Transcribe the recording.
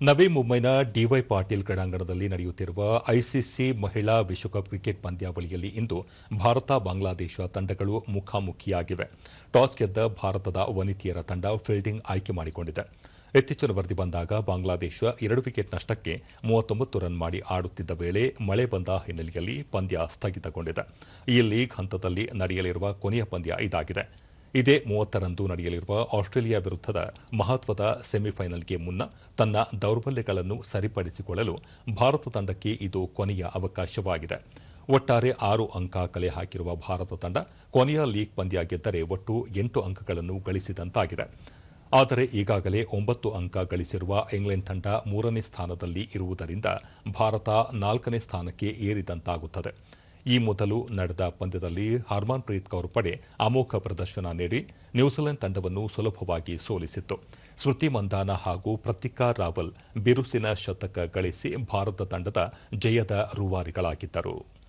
ನವಿ ಮುಂಬೈನ ಡಿವೈ ಪಾಟೀಲ್ ಕ್ರೀಡಾಂಗಣದಲ್ಲಿ ನಡೆಯುತ್ತಿರುವ ಐಸಿಸಿ ಮಹಿಳಾ ವಿಶ್ವಕಪ್ ಕ್ರಿಕೆಟ್ ಪಂದ್ಯಾವಳಿಯಲ್ಲಿ ಇಂದು ಭಾರತ ಬಾಂಗ್ಲಾದೇಶ ತಂಡಗಳು ಮುಖಾಮುಖಿಯಾಗಿವೆ. ಟಾಸ್ ಗೆದ್ದ ಭಾರತದ ವನಿತೆಯರ ತಂಡ ಫೀಲ್ಡಿಂಗ್ ಆಯ್ಕೆ ಮಾಡಿಕೊಂಡಿದೆ. ಇತ್ತೀಚಿನ ವರದಿ ಬಂದಾಗ ಬಾಂಗ್ಲಾದೇಶ ಎರಡು ವಿಕೆಟ್ ನಷ್ಟಕ್ಕೆ ಮೂವತ್ತೊಂಬತ್ತು ರನ್ ಮಾಡಿ ಆಡುತ್ತಿದ್ದ ವೇಳೆ ಮಳೆ ಬಂದ ಹಿನ್ನೆಲೆಯಲ್ಲಿ ಪಂದ್ಯ ಸ್ಥಗಿತಗೊಂಡಿದೆ. ಈ ಲೀಗ್ ಹಂತದಲ್ಲಿ ನಡೆಯಲಿರುವ ಕೊನೆಯ ಪಂದ್ಯ ಇದಾಗಿದೆ. ಇದೇ ಮೂವತ್ತರಂದು ನಡೆಯಲಿರುವ ಆಸ್ಟ್ರೇಲಿಯಾ ವಿರುದ್ಧದ ಮಹತ್ವದ ಸೆಮಿಫೈನಲ್ಗೆ ಮುನ್ನ ತನ್ನ ದೌರ್ಬಲ್ಯಗಳನ್ನು ಸರಿಪಡಿಸಿಕೊಳ್ಳಲು ಭಾರತ ತಂಡಕ್ಕೆ ಇದು ಕೊನೆಯ ಅವಕಾಶವಾಗಿದೆ. ಒಟ್ಟಾರೆ ಆರು ಅಂಕ ಕಲೆ ಹಾಕಿರುವ ಭಾರತ ತಂಡ ಕೊನೆಯ ಲೀಗ್ ಪಂದ್ಯ ಗೆದ್ದರೆ ಒಟ್ಟು ಎಂಟು ಅಂಕಗಳನ್ನು ಗಳಿಸಿದಂತಾಗಿದೆ. ಆದರೆ ಈಗಾಗಲೇ ಒಂಬತ್ತು ಅಂಕ ಗಳಿಸಿರುವ ಇಂಗ್ಲೆಂಡ್ ತಂಡ ಮೂರನೇ ಸ್ಥಾನದಲ್ಲಿ ಇರುವುದರಿಂದ ಭಾರತ ನಾಲ್ಕನೇ ಸ್ಥಾನಕ್ಕೆ ಏರಿದಂತಾಗುತ್ತದೆ. ಈ ಮೊದಲು ನಡೆದ ಪಂದ್ಯದಲ್ಲಿ ಹರ್ಮಾನ್ ಪ್ರೀತ್ ಕೌರ್ ಪಡೆ ಅಮೋಘ ಪ್ರದರ್ಶನ ನೀಡಿ ನ್ಯೂಜಿಲೆಂಡ್ ತಂಡವನ್ನು ಸುಲಭವಾಗಿ ಸೋಲಿಸಿತ್ತು. ಸ್ಮೃತಿ ಮಂದಾನ ಹಾಗೂ ಪ್ರತಿಕಾ ರಾವಲ್ ಬಿರುಸಿನ ಶತಕ ಗಳಿಸಿ ಭಾರತ ತಂಡದ ಜಯದ ರೂವಾರಿಗಳಾಗಿದ್ದರು.